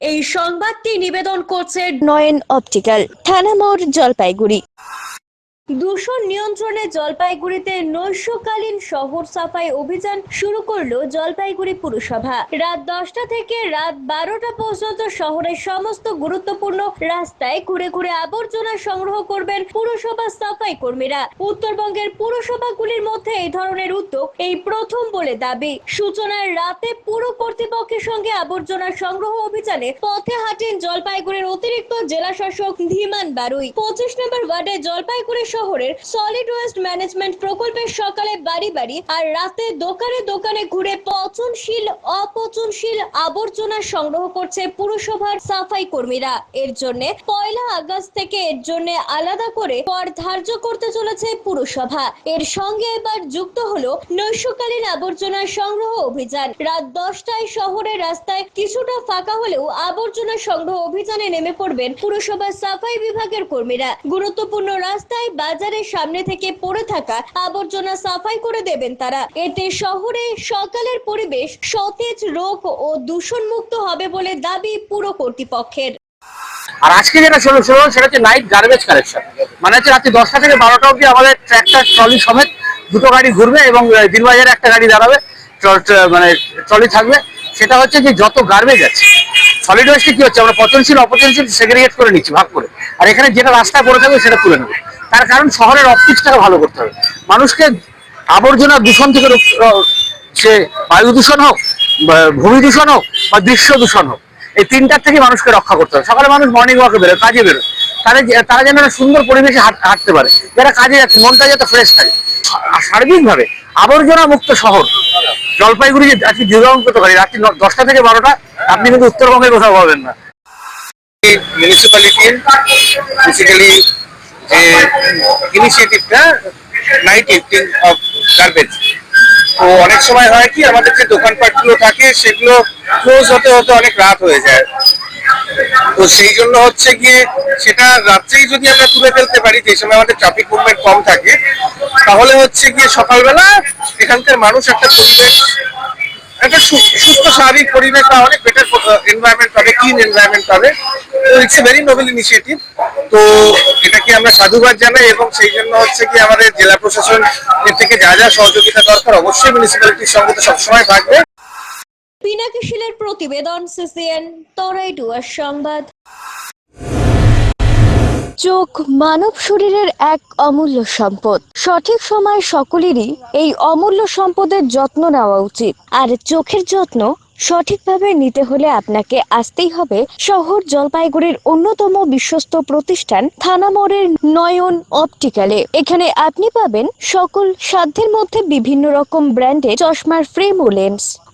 এই সংবাদটি নিবেদন করছে নয়ন অপটিক্যাল থানা মোড় জলপাইগুড়ি। দূষণ নিয়ন্ত্রণে জলপাইগুড়িতে নৈশকালীন শহর সাফাই অভিযান শুরু করল জলপাইগুড়ি পুরসভা। রাত দশটা থেকে রাত বারোটা পর্যন্ত শহরের সমস্ত গুরুত্বপূর্ণ রাস্তায় ঘুরে ঘুরে আবর্জনা সংগ্রহ করবেন পুরসভা সাফাই কর্মীরা। উত্তরবঙ্গের পুরসভাগুলির মধ্যে এই ধরনের উদ্যোগ এই প্রথম বলে দাবি। সূচনার রাতে পুর কর্তৃপক্ষের সঙ্গে আবর্জনা সংগ্রহ অভিযানে পথে হাঁটেন জলপাইগুড়ির অতিরিক্ত জেলা শাসক ধীমান বারুই। পঁচিশ নম্বর ওয়ার্ডে জলপাইগুড়ি শহরের সলিড ওয়েস্ট ম্যানেজমেন্ট প্রকল্পের সকালে বাড়ি বাড়ি আর রাতে দোকানে দোকানে ঘুরে পচনশীল অপচনশীল আবর্জনা সংগ্রহ করছে পুরসভার সাফাই কর্মীরা। এর জন্য পয়লা আগস্ট থেকে এর জন্য আলাদা করে কর ধার্য করতে চলেছে পুরসভা। এর সঙ্গে এবার যুক্ত হলো নৈশকালীন আবর্জনা সংগ্রহ অভিযান। রাত দশটায় শহরের রাস্তায় কিছুটা ফাঁকা হলেও আবর্জনা সংগ্রহ অভিযানে নেমে পড়বেন পুরসভার সাফাই বিভাগের কর্মীরা। গুরুত্বপূর্ণ রাস্তায় বাজারের সামনে থেকে পড়ে থাকা আবর্জনা সাফাই করে দেবেন তারা। এতে শহরে সকালের পরিবেশ সতেজ রোগ ও দূষণ মুক্ত হবে বলে দাবি পুরো কর্তৃপক্ষের। আর আজকে যেটা শুরু শুরু সেটা হচ্ছে নাইট গার্বেজ কালেকশন মানে হচ্ছে রাত্রি দশটা থেকে বারোটা অবধি আমাদের ট্র্যাক্টর ট্রলি সমেত দুটো গাড়ি ঘুরবে এবং দিনবাজারে একটা গাড়ি দাঁড়াবে মানে ট্রলি থাকবে। সেটা হচ্ছে যে যত গার্বেজ আছে সলিড ওয়েস্টে কি হচ্ছে? আমরা পচনশীল, অপচনশীল সেগ্রিগেট করে নিচ্ছি, ভাগ করে। আর এখানে যেটা রাস্তায় পড়ে থাকবে, সেটা তুলে নেবে। তার কারণ শহরের অপটিক্সটাকে ভালো করতে হবে। মানুষকে আবর্জনা দূষণ থেকে সে বায়ু দূষণ হোক ভূমি দূষণ হোক বা দৃশ্য দূষণ হোক, এই তিনটার থেকে মানুষকে রক্ষা করতে হবে। সকালে মানুষ মর্নিং ওয়াকে বেরোয়, কাজে বেরোয়। যে- তারা যেন সুন্দর পরিবেশে হাঁট- হাঁটতে পারে। যারা কাজে যাচ্ছে, মনটা যাতে ফ্রেশ থাকে। আর সার্বিকভাবে আবর্জনা মুক্ত শহর, জলপাইগুড়ি যে আজকে দুর্গাঙ্ক পারি রাত্রি দশটা থেকে বারোটা, আপনি কিন্তু উত্তরবঙ্গে কোথাও পাবেন না। মিউনিসিপ্যালিটির বেসিক্যালি যে ইনিশিয়েটিভটা নাইট ইফটিং অফ গার্বেজ তো অনেক সময় হয় কি, আমাদের যে দোকানপাটগুলো থাকে, সেগুলো ক্লোজ হতে হতে অনেক রাত হয়ে যায়। তো সেই জন্য হচ্ছে গিয়ে সেটা রাত্রেই যদি আমরা তুলে ফেলতে পারি, যে সময় আমাদের ট্রাফিক মুভমেন্ট কম থাকে, তাহলে হচ্ছে গিয়ে সকালবেলা এখানকার মানুষ একটা পরিবেশ, একটা সুস্থ স্বাভাবিক পরিবেশ বা অনেক বেটার এনভায়রনমেন্ট পাবে ক্লিন এনভায়রনমেন্ট পাবে। তো it's a very noble initiative তো এটাকে আমরা সাধুবাদ জানাই এবং সেই জন্য হচ্ছে কি আমাদের জেলা প্রশাসন এর থেকে যা যা সহযোগিতা দরকার অবশ্যই মিউনিসিপ্যালিটির সঙ্গে তো সবসময় থাকবে। পিনাকি শিলের প্রতিবেদন, সিসিএন, তরাই ডুয়ার সংবাদ। চোখ মানব শরীরের এক অমূল্য সম্পদ। সঠিক সময় সকলেরই এই অমূল্য সম্পদের যত্ন নেওয়া উচিত। আর চোখের যত্ন সঠিকভাবে নিতে হলে আপনাকে আসতেই হবে শহর জলপাইগুড়ির অন্যতম বিশ্বস্ত প্রতিষ্ঠান থানামোড়ের নয়ন অপটিক্যালে। এখানে আপনি পাবেন সকল সাধ্যের মধ্যে বিভিন্ন রকম ব্র্যান্ডে চশমার ফ্রেম ও লেন্স।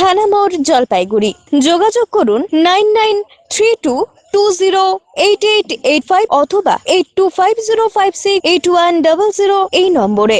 থানা মোড় জলপাইগুড়ি। যোগাযোগ করুন nine nine three two two zero eight eight eight five অথবা eight two five zero five six eight one double zero এই নম্বরে।